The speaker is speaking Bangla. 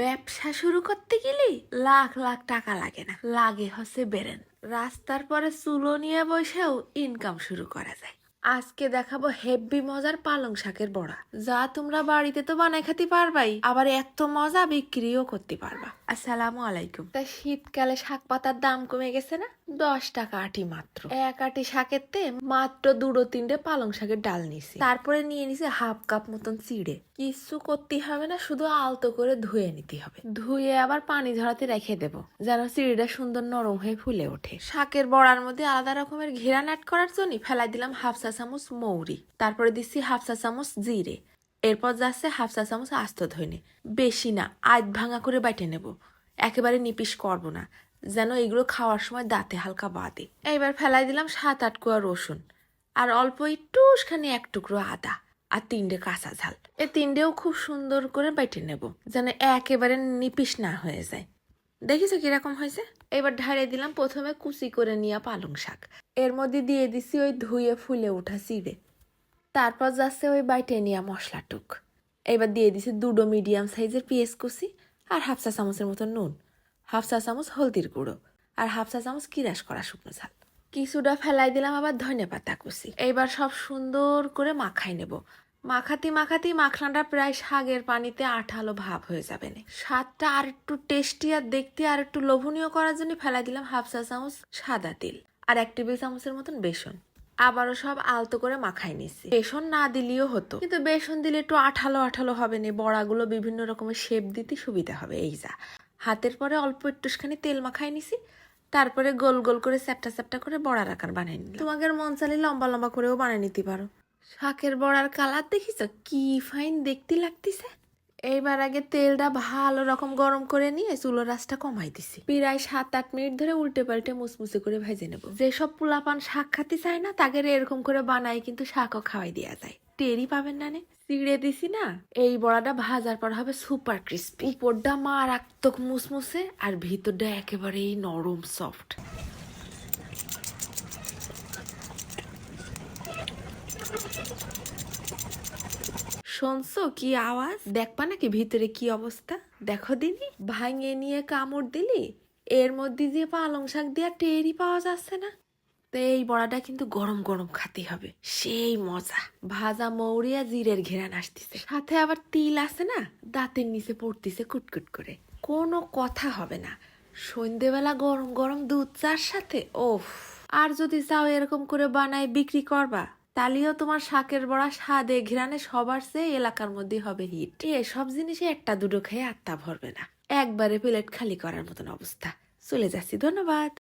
ব্যবসা শুরু করতে গেলে লাখ লাখ টাকা লাগে না। লাগে হচ্ছে বেরেন। রাস্তার পরে চুলো নিয়ে বসেও ইনকাম শুরু করা যায়। আজকে দেখাবো হেব্বি মজার পালং শাকের বড়া। যা তোমরা বাড়িতে তো বানাই খেতে পারবাই, আবার এত মজা বিক্রিও করতে পারবা। আসসালামু আলাইকুম। তা শীতকালে শাক পাতার দাম কমে গেছে না? দশ টাকা আটি মাত্র। এক আটি শাকের তে মাত্র দুটো তিনটে পালং শাকের ডাল নিছি তারপরে নিয়ে নিছি হাফ কাপ মতন চিড়ে। কিছু করতে হবে না, শুধু আলতো করে ধুয়ে নিতে হবে। ধুয়ে আবার পানি ঝরাতে রেখে দেব, যেন চিড়িটা সুন্দর নরম হয়ে ফুলে ওঠে। শাকের বড়ার মধ্যে আলাদা রকমের ঘেরান অ্যাড করার জন্য ফেলাই দিলাম হাফ চামচ মৌরি, তারপরে দিচ্ছি হাফ চা চামচ জিরে। এরপর যাচ্ছে হাফ চা চামচ আস্ত ধনে বেশি না, আধ ভাঙা করে বাইটে নেব। একেবারে নিপিস করব না, যেন এগুলো খাওয়ার সময় দাঁতে হালকা বাদে। এইবার ফেলাই দিলাম সাত আট কোয়া রসুন, আর অল্প একটুখানি এক টুকরো আদা আর তিনটে কাঁচা ঝাল। এ তিনটেও খুব সুন্দর করে বাইটে নেব, যেন একেবারে নিপিস না হয়ে যায়। দেখিছো কীরকম হয়েছে? এবার ঢাড়ে দিলাম, প্রথমে কুচি করে নিয়ে পালং শাক। এর মধ্যে দিয়ে দিছি ওই ধুয়ে ফুলে ওঠা চিড়ে। তারপর যাচ্ছে ওই বাইটে নিয়ে মশলা টুক। এবার দিয়ে দিছি দুটো মিডিয়াম সাইজের পেঁয়াজ কুচি আর হাফ চা চামচের মতো নুন। হাফ চা চামচ হলদির গুঁড়ো আর হাফ চা চামচ কিরাস করা শুকনো ঝাল। কিছুটা ফেলাই দিলাম আবার ধনে পাতা কুচি। এইবার সব সুন্দর করে মাখাই নেব। মাখাতি মাখাতি মাখনাটা প্রায় শাকের পানিতে আঠালো ভাব হয়ে যাবে না। স্বাদটা আর একটু টেস্টি আর দেখতে আর একটু লোভনীয় করার জন্য ফেলাই দিলাম হাফ চা চামচ সাদা তেল আর এক টেবিল চামচের মতন বেসন। আবারও সব আলতো করে মাখাই নিচ্ছি বেসন না দিলেও হতো, কিন্তু বেসন দিলে একটু আঠালো আঠালো হবে না। বড়াগুলো বিভিন্ন রকমের শেপ দিতে সুবিধা হবে, এই যা। হাতের পরে অল্প একটুখানি তেল মাখাই নিছি, তারপরে গোল গোল করে চ্যাপটা চ্যাপটা করে বড়ার আকার বানিয়ে নিলাম। তোমাদের মন চাইলে লম্বা লম্বা করেও বানিয়ে নিতে পারো। শাকের বড়ার কালার দেখিস কি ফাইন দেখতে লাগতেছে। এইবার আগে তেলটা ভালো রকম গরম করে নিয়ে চুলোর রাসটা কমাই দিছি। প্রায় সাত আট মিনিট ধরে উল্টে পাল্টে মুসমুসে করে ভেজে নেব। যেসব পোলাপান শাক খাতে চায় না তাকে এরকম করে বানাই কিন্তু শাকও খাওয়াই দেওয়া যায়। টেরই পাবেন না নে। চিড়ে দিছি না, এই বড়াটা ভাজার পর হবে সুপার ক্রিস্পি। উপরটা মারাত্মক মুসমুসে আর ভিতরটা একেবারেই নরম সফট। শুনছো কি আওয়াজ? দেখবা নাকি ভিতরে কি অবস্থা? দেখো দিনি, ভাঙিয়ে নিয়ে কামড় দিলি? এর মধ্যে যে পালং শাক দিয়া টেরি পাওয়া যাচ্ছে না? তো এই বড়াটা কিন্তু গরম গরম খাতে হবে। সেই মজা। ভাজা মৌরি আর জিরের ঘেরান আসতেছে সাথে আবার তিল আছে না? দাঁতের নিচে পড়তেছে কুটকুট করে। কোনো কথা হবে না। সন্ধেবেলা গরম গরম দুধ চার সাথে, ওফ। আর যদি চাও এরকম করে বানায় বিক্রি করবা? তালিও তোমার শাকের বড়া, স্বাদে ঘিরানে সবার চেয়ে এলাকার মধ্যে হবে হিট। সব জিনিসে একটা, দুটো খেয়ে আত্মা ভরবে না। একবারে প্লেট খালি করার মতন অবস্থা। চলে যাচ্ছি, ধন্যবাদ।